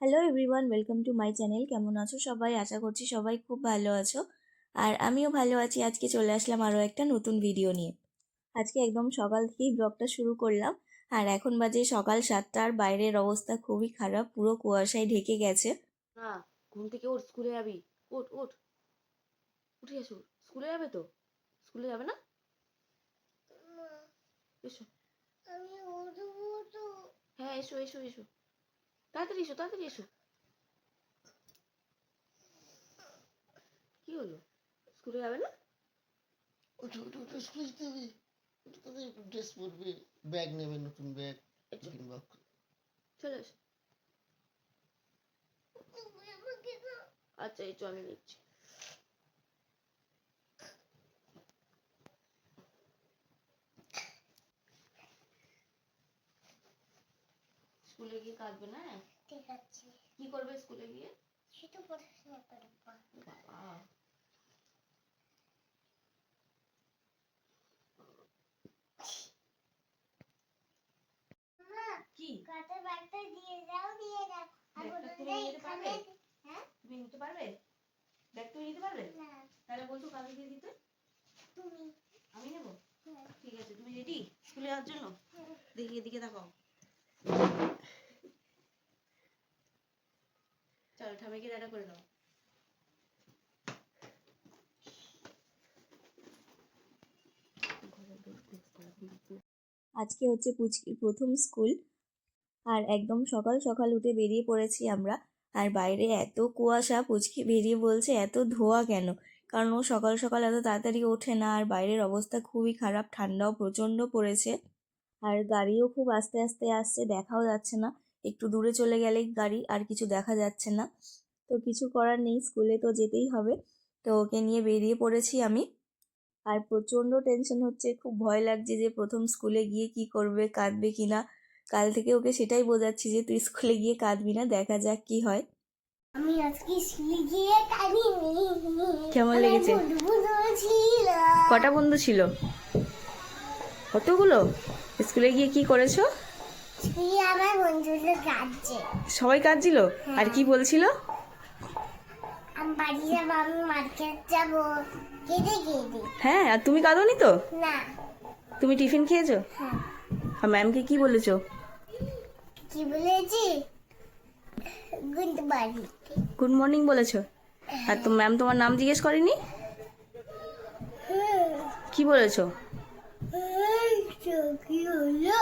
Hello everyone welcome to my channel কেমন আছো সবাই? আশা করছি সবাই খুব ভালো আছো। আর আমিও ভালো আছি। আজকে চলে আসলাম আরও একটা নতুন ভিডিও নিয়ে। আজকে একদম সকাল থেকেই ব্লগটা শুরু করলাম। আর এখন বাজে সকাল সাতটার বাইরের অবস্থা খুবই খারাপ। পুরো কুয়াশায় ঢেকে গেছে। না ঘুম থেকে ওঠ স্কুলে যাবি। ওঠ ওঠ উঠে এসো। স্কুলে যাবে তো? স্কুলে যাবে না? এসো। হ্যাঁ এসো এসো এসো। তাড়াতাড়ি এসো তাড়াতাড়ি এসো। কি হলো? স্কুলে যাবে না? ওটা ওটা ওটা স্কুলে যেতে হবে। উঠে তাদের ড্রেস পরবে ব্যাগ নেবে নতুন ব্যাগ টিফিন বক্স চলে এসো। আচ্ছা এই তো আমি নিচ্ছি। স্কুলে গিয়ে কাঁদবে না? ঠিক আছে। কি করবে স্কুলে গিয়ে? শুধু পড়াশোনা করব। বাবা। কি? ব্যাগটা দিয়ে দিয়ে দাও। আর এখানে? হ্যাঁ? তুমি নিতে পারবে? ব্যাগ তুমি নিতে পারবে? না। তাহলে বলছো কাকে দিয়ে দিতে? তুমি। আমি নেব? হ্যাঁ, ঠিক আছে তুমি রেডি স্কুলে যাওয়ার জন্য? হ্যাঁ। দেখি এদিকে তাকাও। চলো ঠামেকে করে দাও। আজকে হচ্ছে পুচকির প্রথম স্কুল। আর একদম সকাল সকাল উঠে বেরিয়ে পড়েছি আমরা। আর বাইরে এত কুয়াশা, পুচকি বেরিয়ে বলছে, এত ধোয়া কেন? কারণ ও সকাল সকাল এত তাড়াতাড়ি ওঠে না, আর বাইরের অবস্থা খুবই খারাপ, ঠান্ডাও প্রচণ্ড পড়েছে। আর গাড়িও খুব আস্তে আস্তে আসছে, দেখাও যাচ্ছে না। একটু দূরে চলে গেলেই গাড়ি আর কিছু দেখা যাচ্ছে না। তো কিছু করার নেই স্কুলে তো যেতেই হবে। তো ওকে নিয়ে বেরিয়ে পড়েছি আমি। আর প্রচণ্ড টেনশন হচ্ছে খুব ভয় লাগছে যে প্রথম স্কুলে গিয়ে কি করবে কাঁদবে কি না। কাল থেকে ওকে সেটাই বোঝাচ্ছি যে তুই স্কুলে গিয়ে কাঁদবি না দেখা যাক কি হয়। আমি আজকে স্কুলে গিয়ে কাঁদিনি। কেমন লেগেছে? কটা বন্ধু ছিল? কতগুলো? স্কুলে গিয়ে কি করেছ? আমার বন্ধুদের কাঁদছে সবাই কাঁদছিল? আর কি বলছিল? আমি বাড়ি যাব আমি মার্কেট যাব। কেঁদে কেঁদে। হ্যাঁ আর তুমি কাঁদোনি তো? না। তুমি টিফিন খেয়েছো? হ্যাঁ। আর ম্যামকে কি বলেছ? কি বলেছি? Good morning. গুড মর্নিং বলেছ? আর তো ম্যাম তোমার নাম জিজ্ঞেস করেনি? কি বলেছ? কি হলো।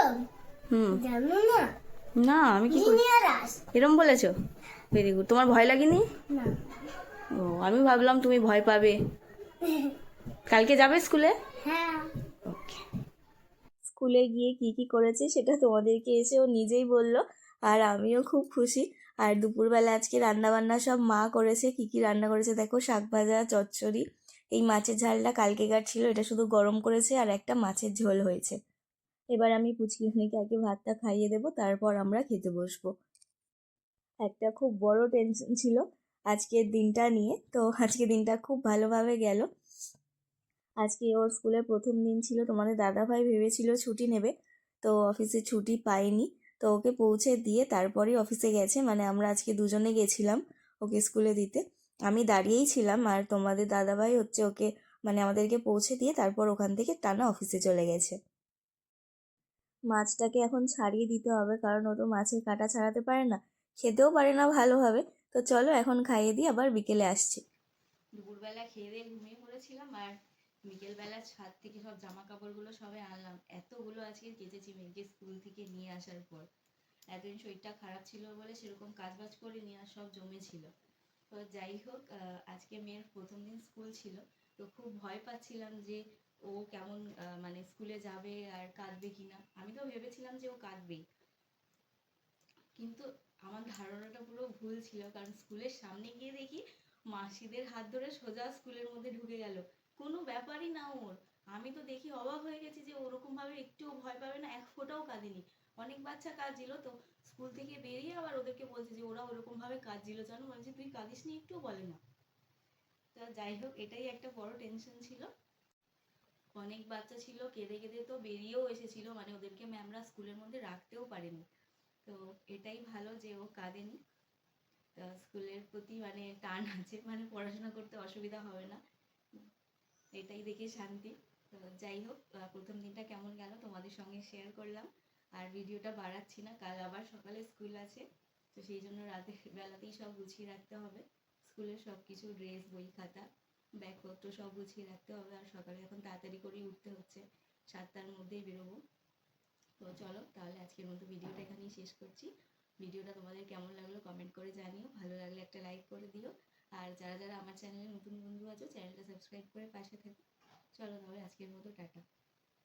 হুম। জানো না? না আমি কি এরম বলেছ? ভেরি গুড তোমার ভয় লাগেনি? ও আমি ভাবলাম তুমি ভয় পাবে। কালকে যাবে স্কুলে? হ্যাঁ। ওকে স্কুলে গিয়ে কি কি করেছে সেটা তোমাদেরকে এসে ও নিজেই বলল আর আমিও খুব খুশি। আর দুপুরবেলা আজকে রান্না বান্না সব মা করেছে কি কি রান্না করেছে দেখো শাক ভাজা চচ্চড়ি। এই মাছের ঝালটা কালকেকার ছিল এটা শুধু গরম করেছে আর একটা মাছের ঝোল হয়েছে। এবার আমি পুচকিখনিকে আগে ভাতটা খাইয়ে দেবো, তারপর আমরা খেতে বসবো। একটা খুব বড় টেনশন ছিল আজকের দিনটা নিয়ে, তো আজকে দিনটা খুব ভালোভাবে গেল। আজকে ওর স্কুলের প্রথম দিন ছিল, তোমাদের দাদাভাই ভেবেছিল ছুটি নেবে, তো অফিসে ছুটি পাইনি। তো ওকে পৌঁছে দিয়ে তারপরেই অফিসে গেছে মানে আমরা আজকে দুজনে গেছিলাম ওকে স্কুলে দিতে। আমি দাঁড়িয়েই ছিলাম আর তোমাদের দাদাভাই হচ্ছে ওকে মানে আমাদেরকে পৌঁছে দিয়ে তারপর ওখান থেকে টানা অফিসে চলে গেছে। মাছটাকে এখন ছাড়িয়ে দিতে হবে, কারণ ও তো মাছের কাটা ছাড়াতে পারে না। খেতেও পারে না ভালোভাবে। তো চলো এখন খাইয়ে দিই আবার বিকেলে আসছি। দুপুরবেলা খেয়ে দিয়ে ঘুমিয়ে পড়েছিলাম আর বিকেলবেলা ছাদ থেকে সব জামা কাপড়গুলো সবে আনলাম। এতগুলো আজকে কেচেছি মেয়েকে স্কুল থেকে নিয়ে আসার পর। এতদিন শরীরটা খারাপ ছিল বলে সেরকম কাজ বাজ করিনি আর সব জমেছিল। তো যাই হোক আজকে মেয়ের প্রথম দিন স্কুল ছিল। তো খুব ভয় পাচ্ছিলাম যে ও কেমন মানে স্কুলে যাবে আর কাঁদবে কিনা? আমি তো ভেবেছিলাম যে ও কাঁদবেই। কিন্তু আমার ধারণাটা পুরো ভুল ছিল, কারণ স্কুলের সামনে গিয়ে দেখি মাসিদের হাত ধরে সোজা স্কুলের মধ্যে ঢুকে গেল। কোনো ব্যাপারই না ওর। আমি তো দেখি অবাক হয়ে গেছি যে ওরকম ভাবে একটুও ভয় পাবে না, এক ফোঁটাও কাঁদেনি। অনেক বাচ্চা কাঁদছিল তো। স্কুল থেকে বেরিয়ে আবার ওদেরকে বলছে যে ওরা ওরকম ভাবে কাঁদছিল। জানো বলছে, তুই কাঁদিস নি একটুও বলে না। তো যাই হোক, এটাই একটা বড় টেনশন ছিল। অনেক বাচ্চা ছিল, কেঁদে কেঁদে তো বেরিয়েও এসেছিল মানে ওদেরকে ম্যামরা স্কুলের মধ্যে রাখতেও পারেনি। তো এটাই ভালো যে ও কাঁদেনি। স্কুলের প্রতি মানে টান আছে মানে পড়াশোনা করতে অসুবিধা হবে না। এটাই দেখে শান্তি। তো যাই হোক প্রথম দিনটা কেমন গেল তোমাদের সঙ্গে শেয়ার করলাম। আর ভিডিওটা বাড়াচ্ছি না, কাল আবার সকালে স্কুল আছে। তো সেই জন্য রাতের বেলাতেই সব গুছিয়ে রাখতে হবে। স্কুলের সব কিছু ড্রেস বই খাতা ব্যাগপত্র সব গুছিয়ে রাখতে হবে আর সকালে এখন তাড়াতাড়ি করেই উঠতে হচ্ছে। সাতটার মধ্যেই বেরোবো। তো চলো, তাহলে আজকের মতো ভিডিওটা এখানেই শেষ করছি। ভিডিওটা তোমাদের কেমন লাগল কমেন্ট করে জানিও। ভালো লাগলে একটা লাইক করে দিও। আর যারা যারা আমার চ্যানেলে নতুন বন্ধু আছো চ্যানেলটা সাবস্ক্রাইব করে পাশে থেকো। চলো তাহলে আজকের মতো টাটা।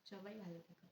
সবাই ভালো থেকো।